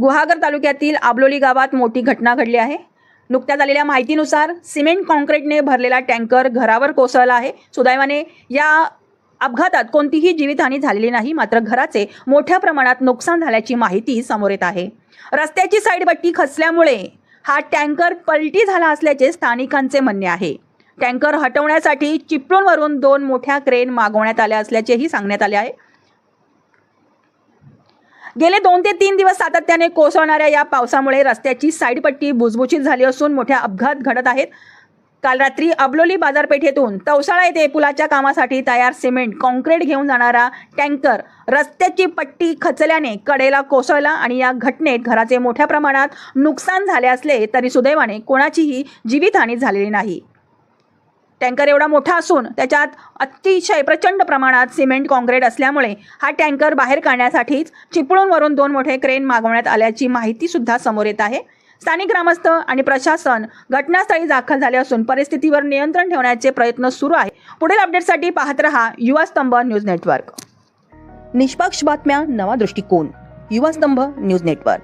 गुहागर तालुक्यातील आबलोली गावात मोठी घटना घडली आहे. नुकत्याच आलेल्या माहितीनुसार सिमेंट कॉन्क्रीटने भरलेला टँकर घरावर कोसळला आहे. सुदैवाने या अपघातात कोणतीही जीवितहानी झालेली नाही मात्र घराचे मोठ्या प्रमाणात नुकसान झाल्याची माहिती समोर येत आहे. रस्त्याची साईडपट्टी खचल्यामुळे हा टँकर पलटी झाला असल्याचे स्थानिकांचे म्हणणे आहे. टँकर हटवण्यासाठी चिपळूणवरून दोन मोठ्या क्रेन मागवण्यात आल्या असल्याचेही सांगण्यात आले आहे. गेले दोन ते तीन दिवस सातत्याने कोसळणाऱ्या या पावसामुळे रस्त्याची साईडपट्टी बुजबुजीत झाली असून मोठ्या अपघात घडत आहेत. काल रात्री अबलोली बाजारपेठेतून तवसाळा येथे पुलाच्या कामासाठी तयार सिमेंट कॉन्क्रीट घेऊन जाणारा टँकर रस्त्याची पट्टी खचल्याने कडेला कोसळला आणि या घटनेत घराचे मोठ्या प्रमाणात नुकसान झाले असले तरी सुदैवाने कोणाचीही जीवितहानी झालेली नाही. टँकर एवढा मोठा असून त्याच्यात अतिशय प्रचंड प्रमाणात सिमेंट काँक्रीट असल्यामुळे हा टँकर बाहेर काढण्यासाठीच चिपळूणवरून दोन मोठे क्रेन मागवण्यात आल्याची माहितीसुद्धा समोर येत आहे. स्थानिक ग्रामस्थ आणि प्रशासन घटनास्थळी दाखल झाले असून परिस्थितीवर नियंत्रण ठेवण्याचे प्रयत्न सुरू आहे. पुढील अपडेटसाठी पाहत रहा युवा स्तंभ न्यूज नेटवर्क. निष्पक्ष बातम्या नवा दृष्टिकोन. युवा स्तंभ न्यूज नेटवर्क.